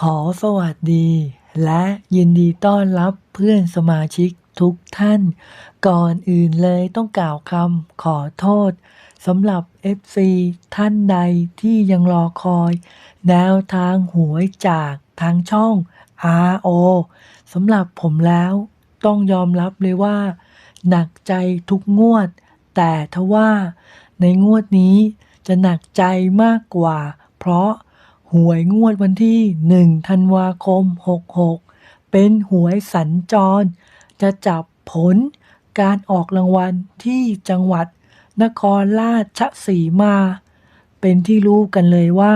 ขอสวัสดี และยินดีต้อนรับเพื่อนสมาชิกทุกท่าน ก่อนอื่นเลยต้องกล่าวคำขอโทษสำหรับ FC ท่านใดที่ยังรอคอย แนวทางหวยจากทางช่อง RO สำหรับผมแล้วต้องยอมรับเลยว่า หนักใจทุกงวด แต่ทว่าในงวดนี้จะหนักใจมากกว่า เพราะ หวยงวดวันที่1ธันวาคม 66 เป็นหวยสัญจร จะจับผลการออกรางวัลที่จังหวัด นครราชสีมา เป็นที่รู้กันเลยว่า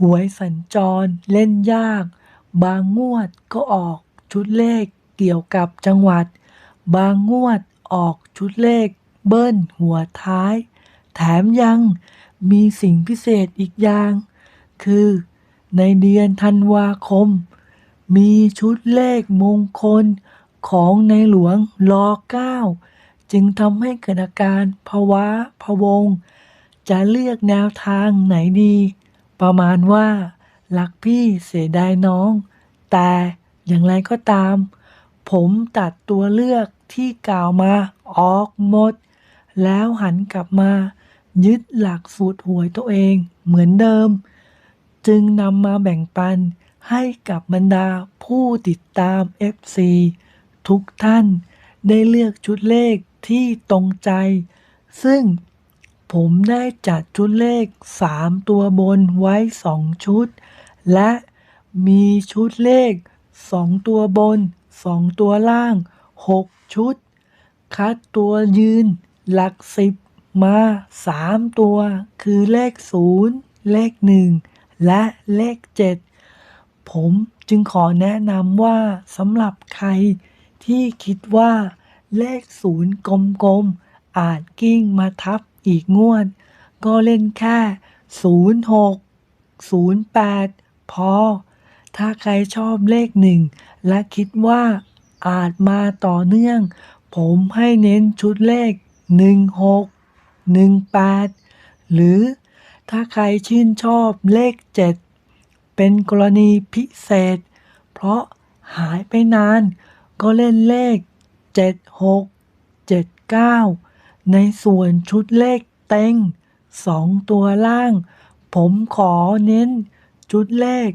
หวยสัญจรเล่นยาก บางงวดก็ออกชุดเลขเกี่ยวกับจังหวัด บางงวดออกชุดเลขเบิ้ลหัวท้าย แถมยังมีสิ่งพิเศษอีกอย่าง คือ ในเดือนธันวาคม มีชุดเลขมงคลของในหลวงรอเก้าจึงทำให้เกิดอาการภาวะพวง จะเลือกแนวทางไหนดี ประมาณว่ารักพี่เสียดายน้อง แต่อย่างไรก็ตาม ผมตัดตัวเลือกที่กล่าวมาออกหมด แล้วหันกลับมา ยึดหลักสูตรหวยตัวเองเหมือนเดิม จึงนำมาแบ่งปันให้กับบรรดาผู้ติดตาม FC ทุกท่านได้เลือกชุดเลขที่ตรงใจ ซึ่งผมได้จัดชุดเลข 3 ตัวบนไว้ 2 ชุด และมีชุดเลข 2 ตัวบน 2 ตัวล่าง 6 ชุด คัดตัวยืน หลักสิบมา 3 ตัว คือเลข 0 เลข 1 และเลข 7 ผมจึงขอแนะนำว่าสำหรับใครที่คิดว่าเลขศูนย์กลมๆ อาจกิ้งมาทับอีกงวด ก็เล่นแค่ 06 08 พอ ถ้าใครชอบเลขหนึ่งและคิดว่าอาจมาต่อเนื่อง ผมให้เน้นชุดเลข 16 18 หรือ ถ้าใครชื่นชอบเลข 7 เป็นกรณีพิเศษ เพราะหายไปนาน ก็เล่นเลข 76 79 ในส่วนชุดเลขเต็ง 2 ตัวล่าง ผมขอเน้นชุดเลข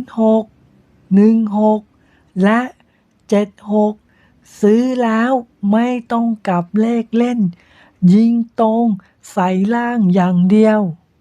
06 16 และ 76 ซื้อแล้วไม่ต้องกลับเลขเล่น ยิงตรงใส่ล่างอย่างเดียว